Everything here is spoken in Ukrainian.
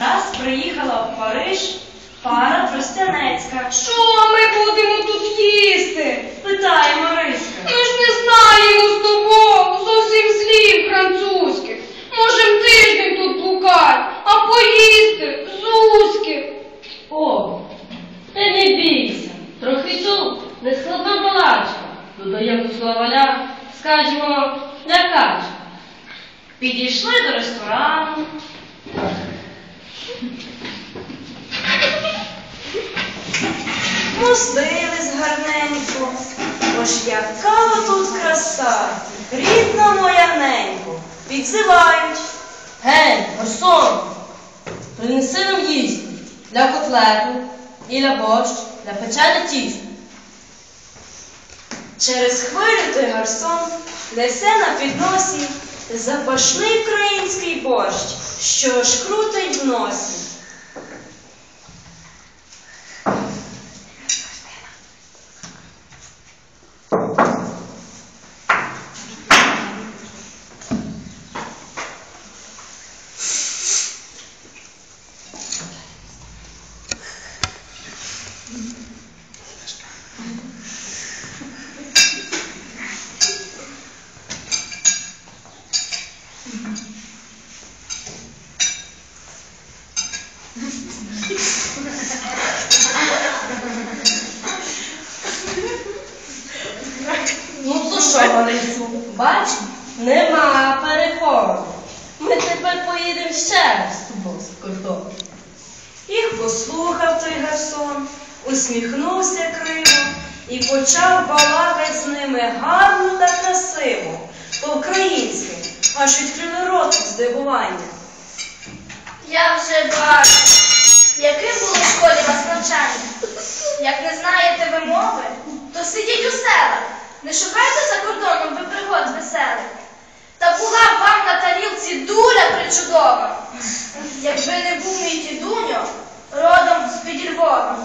Раз приїхала в Париж пара Тростянецька. Що ми будемо тут їсти? Питає Мариська. Ми ж не знаємо з тобою зовсім слів французьких. Можем тиждень тут блукать, а поїсти зузьки. О, ти не бійся, трохи суп, нескладна балачка. Додаємо до словаля, скажімо, лякачка. Підійшли до ресторану. Мостились гарненько, ож яка тут краса, рідна моя ненько, підзивають. Гей, гарсон, принеси нам їсти для котлету і для борщ, для печене тісто. Через хвилю той гарсон несе на підносі запашний український борщ, що ж крутить в носі. Ну то що, Марисю, бач, нема переходу. Ми тепер поїдемо ще раз з тобою з кордону. Їх послухав той гарсон, усміхнувся криво і почав балакать з ними гарно та красиво, по-українськи, аж відкрили рот від здивування. Я вже бачу, яким було в школі вас навчання. Як не знаєте ви мови, то сидіть у селах, не шукайте за кордоном ви пригод веселих. Та була б вам на тарілці дуля причудова, якби не був мій дідуньо, родом з під Львова.